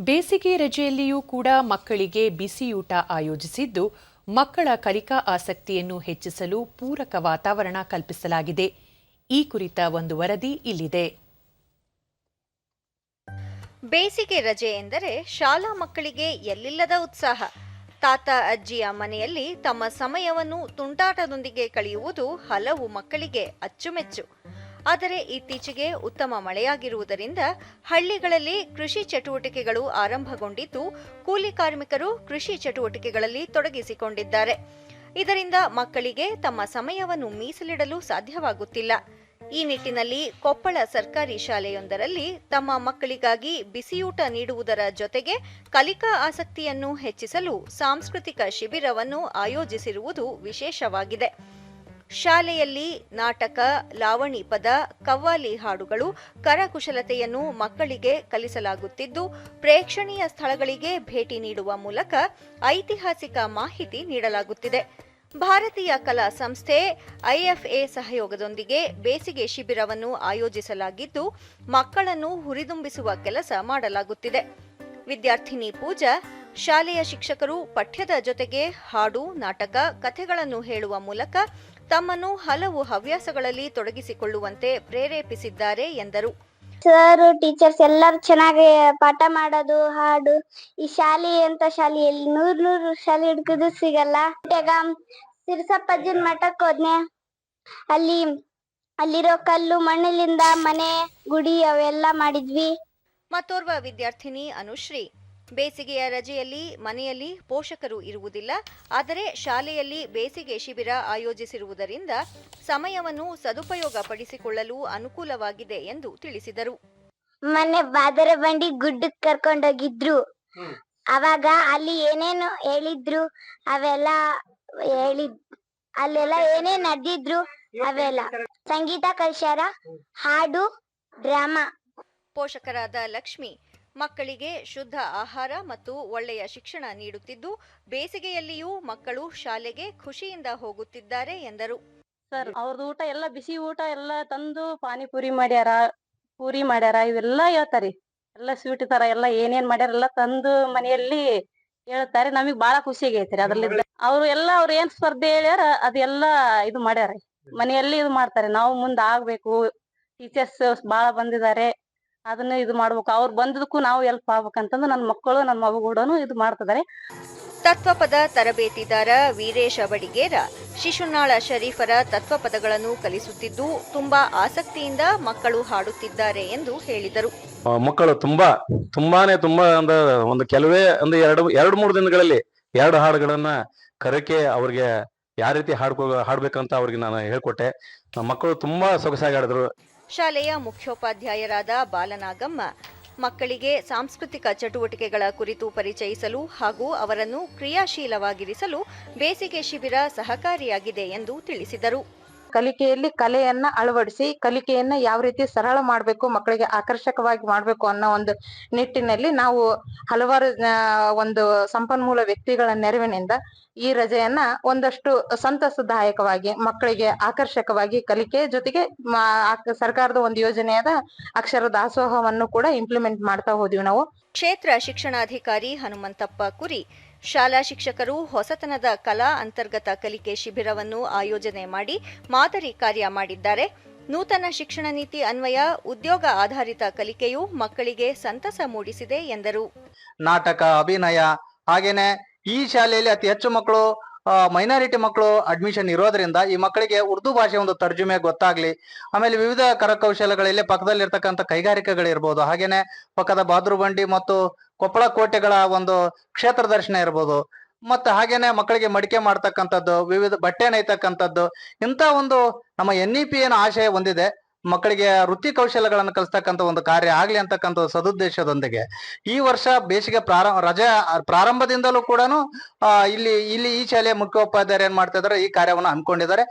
ಬೇಸಿಗೆ ರಜೆಯಲ್ಲಿಯೂ ಕೂಡ ಮಕ್ಕಳಿಗೆ ಬಿಸಿಯೂಟ ಆಯೋಜಿಸಿದ್ದು, ಮಕ್ಕಳ ಕಲಿಕಾ ಆಸಕ್ತಿಯನ್ನು ಹೆಚ್ಚಿಸಲು ಪೂರಕ ವಾತಾವರಣ ಕಲ್ಪಿಸಲಾಗಿದೆ. ಈ ಕುರಿತ ಒಂದು ವರದಿ ಇಲ್ಲಿದೆ. ಬೇಸಿಗೆ ರಜೆ ಎಂದರೆ ಶಾಲಾ ಮಕ್ಕಳಿಗೆ ಎಲ್ಲಿಲ್ಲದ ಉತ್ಸಾಹ. ತಾತ ಅಜ್ಜಿಯ ಮನೆಯಲ್ಲಿ ತಮ್ಮ ಸಮಯವನ್ನು ತುಂಟಾಟದೊಂದಿಗೆ ಕಳೆಯುವುದು ಹಲವು ಮಕ್ಕಳಿಗೆ ಅಚ್ಚುಮೆಚ್ಚು. ಆದರೆ ಇತ್ತೀಚೆಗೆ ಉತ್ತಮ ಮಳೆಯಾಗಿರುವುದರಿಂದ ಹಳ್ಳಿಗಳಲ್ಲಿ ಕೃಷಿ ಚಟುವಟಿಕೆಗಳು ಆರಂಭಗೊಂಡಿದ್ದು, ಕೂಲಿ ಕಾರ್ಮಿಕರು ಕೃಷಿ ಚಟುವಟಿಕೆಗಳಲ್ಲಿ ತೊಡಗಿಸಿಕೊಂಡಿದ್ದಾರೆ. ಇದರಿಂದ ಮಕ್ಕಳಿಗೆ ತಮ್ಮ ಸಮಯವನ್ನು ಮೀಸಲಿಡಲು ಸಾಧ್ಯವಾಗುತ್ತಿಲ್ಲ. ಈ ನಿಟ್ಟಿನಲ್ಲಿ ಕೊಪ್ಪಳ ಸರ್ಕಾರಿ ಶಾಲೆಯೊಂದರಲ್ಲಿ ತಮ್ಮ ಮಕ್ಕಳಿಗಾಗಿ ಬಿಸಿಯೂಟ ನೀಡುವುದರ ಜೊತೆಗೆ ಕಲಿಕಾ ಆಸಕ್ತಿಯನ್ನು ಹೆಚ್ಚಿಸಲು ಸಾಂಸ್ಕೃತಿಕ ಶಿಬಿರವನ್ನು ಆಯೋಜಿಸಿರುವುದು ವಿಶೇಷವಾಗಿದೆ. ಶಾಲೆಯಲ್ಲಿ ನಾಟಕ, ಲಾವಣಿ ಪದ, ಕವ್ವಾಲಿ ಹಾಡುಗಳು, ಕರಕುಶಲತೆಯನ್ನು ಮಕ್ಕಳಿಗೆ ಕಲಿಸಲಾಗುತ್ತಿದ್ದು, ಪ್ರೇಕ್ಷಣೀಯ ಸ್ಥಳಗಳಿಗೆ ಭೇಟಿ ನೀಡುವ ಮೂಲಕ ಐತಿಹಾಸಿಕ ಮಾಹಿತಿ ನೀಡಲಾಗುತ್ತಿದೆ. ಭಾರತೀಯ ಕಲಾ ಸಂಸ್ಥೆ ಐಎಫ್ಎ ಸಹಯೋಗದೊಂದಿಗೆ ಬೇಸಿಗೆ ಶಿಬಿರವನ್ನು ಆಯೋಜಿಸಲಾಗಿದ್ದು, ಮಕ್ಕಳನ್ನು ಹುರಿದುಂಬಿಸುವ ಕೆಲಸ ಮಾಡಲಾಗುತ್ತಿದೆ. ವಿದ್ಯಾರ್ಥಿನಿ ಪೂಜಾ, ಶಾಲೆಯ ಶಿಕ್ಷಕರು ಪಠ್ಯದ ಜೊತೆಗೆ ಹಾಡು, ನಾಟಕ, ಕಥೆಗಳನ್ನು ಹೇಳುವ ಮೂಲಕ ತಮ್ಮನ್ನು ಹಲವು ಹವ್ಯಾಸಗಳಲ್ಲಿ ತೊಡಗಿಸಿಕೊಳ್ಳುವಂತೆ ಪ್ರೇರೇಪಿಸಿದ್ದಾರೆ ಎಂದರು. ಸರ್ ಟೀಚರ್ಸ್ ಎಲ್ಲರೂ ಚೆನ್ನಾಗಿ ಪಾಠ ಮಾಡೋದು ಹಾಡು ಈ ಶಾಲೆ ಅಂತ ಶಾಲೆಯಲ್ಲಿ ನೂರ್ ನೂರು ಶಾಲೆ ಹಿಡ್ಕುದು ಸಿಗಲ್ಲ. ಈಗ ಸಿರ್ಸಪ್ಪಜ್ಜನ್ ಮಠಕ್ ಹೋದ್ನೆ. ಅಲ್ಲಿ ಅಲ್ಲಿರೋ ಕಲ್ಲು ಮಣ್ಣಿಲಿಂದ ಮನೆ ಗುಡಿ ಅವೆಲ್ಲ ಮಾಡಿದ್ವಿ. ಮತ್ತೋರ್ವ ವಿದ್ಯಾರ್ಥಿನಿ ಅನುಶ್ರೀ. ಬೇಸಿಗೆಯ ರಜೆಯಲ್ಲಿ ಮನೆಯಲ್ಲಿ ಪೋಷಕರು ಇರುವುದಿಲ್ಲ ಆದರೆ ಶಾಲೆಯಲ್ಲಿ ಬೇಸಿಗೆ ಶಿಬಿರ ಆಯೋಜಿಸಿರುವುದರಿಂದ ಸಮಯವನ್ನು ಸದುಪಯೋಗ ಪಡಿಸಿಕೊಳ್ಳಲು ಅನುಕೂಲವಾಗಿದೆ ಎಂದು ತಿಳಿಸಿದರು. ಮೊನ್ನೆ ಬಾದರ ಬಂಡಿ ಗುಡ್ಡಕ್ ಕರ್ಕೊಂಡೋಗಿದ್ರು. ಅವಾಗ ಅಲ್ಲಿ ಏನೇನು ಹೇಳಿದ್ರು ಅವೆಲ್ಲ ಹೇಳಿದ್ ಅಲ್ಲೆಲ್ಲ ಏನೇನ್ ನಡೆದಿದ್ರು ಅವೆಲ್ಲ. ಸಂಗೀತ ಕಲ್ಶಾರ ಹಾಡು ಡ್ರಾಮಾ. ಪೋಷಕರಾದ ಲಕ್ಷ್ಮಿ ಮಕ್ಕಳಿಗೆ ಶುದ್ಧ ಆಹಾರ ಮತ್ತು ಒಳ್ಳೆಯ ಶಿಕ್ಷಣ ನೀಡುತ್ತಿದ್ದು, ಬೇಸಿಗೆಯಲ್ಲಿಯೂ ಮಕ್ಕಳು ಶಾಲೆಗೆ ಖುಷಿಯಿಂದ ಹೋಗುತ್ತಿದ್ದಾರೆ ಎಂದರು. ಸರ್ ಅವ್ರದ್ದು ಊಟ ಎಲ್ಲ ಬಿಸಿ ಊಟ ಎಲ್ಲ ತಂದು ಪಾನಿಪುರಿ ಮಾಡ್ಯಾರ, ಪೂರಿ ಮಾಡ್ಯಾರ, ಇವೆಲ್ಲ ಹೇಳ್ತಾರಿ. ಎಲ್ಲ ಸ್ವೀಟ್ ತರ ಎಲ್ಲ ಏನೇನ್ ಮಾಡ್ಯಾರ ಎಲ್ಲ ತಂದು ಮನೆಯಲ್ಲಿ ಹೇಳ್ತಾರೆ. ನಮಗ್ ಬಾಳ ಖುಷಿ ಆಗೈತ್ರಿ ಅದ್ರಲ್ಲಿ ಅವ್ರು ಎಲ್ಲ ಅವ್ರ ಏನ್ ಸ್ಪರ್ಧೆ ಹೇಳ್ಯಾರ, ಅದೆಲ್ಲ ಇದು ಮಾಡ್ಯಾರ. ಮನೆಯಲ್ಲಿ ಇದು ಮಾಡ್ತಾರೆ. ನಾವು ಮುಂದ್ ಆಗ್ಬೇಕು. ಟೀಚರ್ಸ್ ಬಾಳ ಬಂದಿದ್ದಾರೆ. ಅದನ್ನ ಇದು ಮಾಡ್ಬೇಕು. ಅವ್ರು ಬಂದದಕ್ಕೂ ನಾವು ಎಲ್ಪ್ ಆಗ್ಬೇಕಂತಂದು ನನ್ನ ಮಕ್ಕಳು ನನ್ನ ಮಗು ಕೂಡನು ಇದು ಮಾಡ್ತಿದ್ದಾರೆ ತತ್ವಪದ ತರಬೇತಿದಾರ ವೀರೇಶ ಬಡಿಗೇರ ಶಿಶುನಾಳ ಶರೀಫರ ತತ್ವಪದಗಳನ್ನು ಕಲಿಸುತ್ತಿದ್ದು ತುಂಬಾ ಆಸಕ್ತಿಯಿಂದ ಮಕ್ಕಳು ಹಾಡುತ್ತಿದ್ದಾರೆ ಎಂದು ಹೇಳಿದರು. ಮಕ್ಕಳು ತುಂಬಾ ತುಂಬಾನೇ ತುಂಬಾ ಅಂದ ಒಂದು ಕೆಲವೇ ಒಂದು ಎರಡು ಎರಡು ಮೂರು ದಿನಗಳಲ್ಲಿ ಎರಡು ಹಾಡುಗಳನ್ನ ಕರಕೆ ಅವ್ರಿಗೆ ಯಾವ ರೀತಿ ಹಾಡ್ಕೋ ಹಾಡ್ಬೇಕಂತ ಅವ್ರಿಗೆ ನಾನು ಹೇಳ್ಕೊಟ್ಟೆ. ಮಕ್ಕಳು ತುಂಬಾ ಸೊಗಸಾಗಿ ಹಾಡಿದ್ರು. ಶಾಲೆಯ ಮುಖ್ಯೋಪಾಧ್ಯಾಯರಾದ ಬಾಲನಾಗಮ್ಮ, ಮಕ್ಕಳಿಗೆ ಸಾಂಸ್ಕೃತಿಕ ಚಟುವಟಿಕೆಗಳ ಕುರಿತು ಪರಿಚಯಿಸಲು ಹಾಗೂ ಅವರನ್ನು ಕ್ರಿಯಾಶೀಲವಾಗಿರಿಸಲು ಬೇಸಿಗೆ ಶಿಬಿರ ಸಹಕಾರಿಯಾಗಿದೆ ಎಂದು ತಿಳಿಸಿದರು. ಕಲಿಕೆಯಲ್ಲಿ ಕಲೆಯನ್ನ ಅಳವಡಿಸಿ, ಕಲಿಕೆಯನ್ನ ಯಾವ ರೀತಿ ಸರಳ ಮಾಡ್ಬೇಕು, ಮಕ್ಕಳಿಗೆ ಆಕರ್ಷಕವಾಗಿ ಮಾಡ್ಬೇಕು ಅನ್ನೋ ಒಂದು ನಿಟ್ಟಿನಲ್ಲಿ ನಾವು ಹಲವಾರು ಒಂದು ಸಂಪನ್ಮೂಲ ವ್ಯಕ್ತಿಗಳ ನೆರವಿನಿಂದ ಈ ರಜೆಯನ್ನ ಒಂದಷ್ಟು ಸಂತಸದಾಯಕವಾಗಿ, ಮಕ್ಕಳಿಗೆ ಆಕರ್ಷಕವಾಗಿ ಕಲಿಕೆ ಜೊತೆಗೆ ಸರ್ಕಾರದ ಒಂದು ಯೋಜನೆಯಾದ ಅಕ್ಷರ ದಾಸೋಹವನ್ನು ಕೂಡ ಇಂಪ್ಲಿಮೆಂಟ್ ಮಾಡ್ತಾ ಹೋದ್ವಿ ನಾವು. ಕ್ಷೇತ್ರ ಶಿಕ್ಷಣಾಧಿಕಾರಿ ಹನುಮಂತಪ್ಪ ಕುರಿ ಶಾಲಾ ಶಿಕ್ಷಕರು ಹೊಸತನದ ಕಲಾ ಅಂತರ್ಗತ ಕಲಿಕೆ ಶಿಬಿರವನ್ನು ಆಯೋಜನೆ ಮಾಡಿ ಮಾದರಿ ಕಾರ್ಯ ಮಾಡಿದ್ದಾರೆ. ನೂತನ ಶಿಕ್ಷಣ ನೀತಿ ಅನ್ವಯ, ಉದ್ಯೋಗ ಆಧಾರಿತ ಕಲಿಕೆಯು ಮಕ್ಕಳಿಗೆ ಸಂತಸ ಮೂಡಿಸಿದೆ ಎಂದರು. ನಾಟಕ, ಅಭಿನಯ, ಹಾಗೇನೆ ಈ ಶಾಲೆಯಲ್ಲಿ ಅತಿ ಹೆಚ್ಚು ಮಕ್ಕಳು ಮೈನಾರಿಟಿ ಮಕ್ಕಳು ಅಡ್ಮಿಷನ್ ಇರೋದ್ರಿಂದ ಈ ಮಕ್ಕಳಿಗೆ ಉರ್ದು ಭಾಷೆ ಒಂದು ತರ್ಜುಮೆ ಗೊತ್ತಾಗ್ಲಿ, ಆಮೇಲೆ ವಿವಿಧ ಕರಕೌಶಲಗಳಲ್ಲಿ ಪಕ್ಕದಲ್ಲಿರ್ತಕ್ಕಂಥ ಕೈಗಾರಿಕೆಗಳಿರ್ಬೋದು, ಹಾಗೇನೆ ಪಕ್ಕದ ಬಾದ್ರು ಬಂಡಿ ಮತ್ತು ಕೊಪ್ಪಳ ಕೋಟೆಗಳ ಒಂದು ಕ್ಷೇತ್ರ ದರ್ಶನ ಇರ್ಬೋದು. ಮತ್ತೆ ಹಾಗೇನೆ ಮಕ್ಕಳಿಗೆ ಮಡಿಕೆ ಮಾಡ್ತಕ್ಕಂಥದ್ದು, ವಿವಿಧ ಬಟ್ಟೆ ನೇಯ್ತಕ್ಕಂಥದ್ದು, ಇಂಥ ಒಂದು ನಮ್ಮ ಎನ್ ಇ ಪಿ ಏನು ಆಶಯ ಹೊಂದಿದೆ. ಮಕ್ಕಳಿಗೆ ವೃತ್ತಿ ಕೌಶಲ್ಯಗಳನ್ನು ಕಲಿಸ್ತಕ್ಕಂಥ ಒಂದು ಕಾರ್ಯ ಆಗ್ಲಿ ಅಂತಕ್ಕಂಥ ಸದುದ್ದೇಶದೊಂದಿಗೆ. ಈ ವರ್ಷ ಬೇಸಿಗೆ ಪ್ರಾರಂಭ ರಜೆ ಪ್ರಾರಂಭದಿಂದಲೂ ಕೂಡ ಇಲ್ಲಿ ಇಲ್ಲಿ ಈ ಶಾಲೆಯ ಮುಖ್ಯೋಪಾಧ್ಯಾಯರು ಏನ್ ಮಾಡ್ತಾ ಇದಾರೆ ಈ ಕಾರ್ಯವನ್ನು ಹಮ್ಮಿಕೊಂಡಿದ್ದಾರೆ.